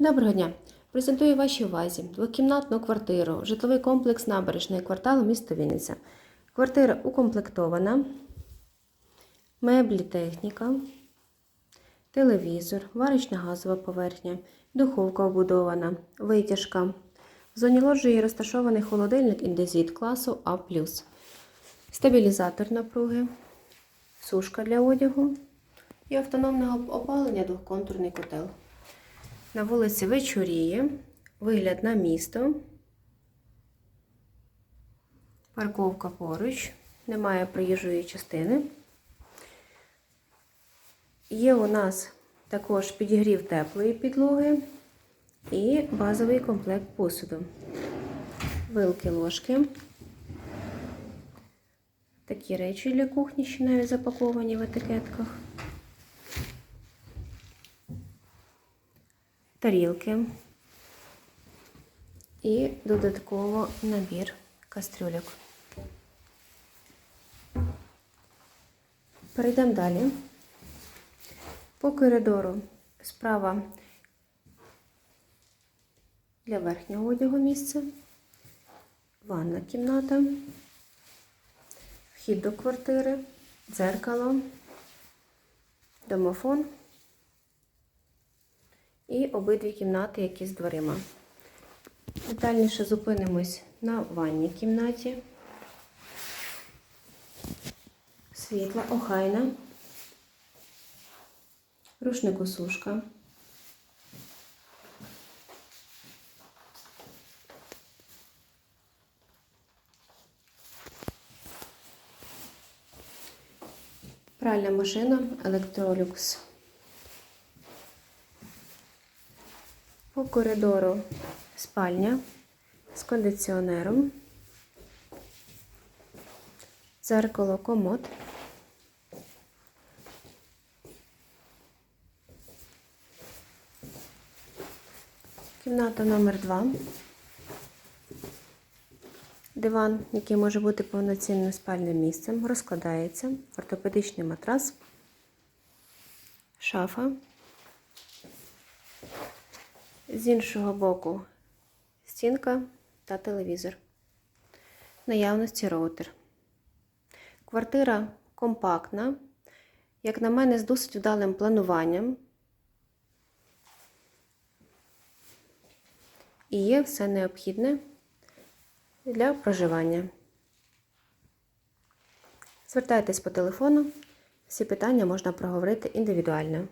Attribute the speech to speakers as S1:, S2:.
S1: Доброго дня! Презентую вашій увазі двокімнатну квартиру, житловий комплекс набережний кварталу міста Вінниця. Квартира укомплектована, меблі техніка, телевізор, варочна газова поверхня, духовка обудована, витяжка. В зоні лоджії розташований холодильник індезіт класу А+. Стабілізатор напруги, сушка для одягу і автономного опалення двохконтурний котел. На вулиці Вечоріє, вигляд на місто. Парковка поруч, немає проїжджої частини. Є у нас також підігрів теплої підлоги і базовий комплект посуду. Вилки ложки. Такі речі для кухні ще навіть запаковані в етикетках. Тарілки і додатково набір кастрюльок. Перейдемо далі. По коридору справа для верхнього одягу місце, ванна кімната, вхід до квартири, дзеркало, домофон і обидві кімнати, які з дверима. Детальніше зупинимось на ванній кімнаті. Світла, охайна, рушнику сушка. Пральна машина Electrolux. По коридору спальня з кондиціонером, дзеркало комод, кімната номер 2 диван, який може бути повноцінним спальним місцем, розкладається, ортопедичний матрас, шафа. З іншого боку стінка та телевізор. Наявності роутер. Квартира компактна, як на мене, з досить вдалим плануванням. І є все необхідне для проживання. Звертайтесь по телефону, всі питання можна проговорити індивідуально.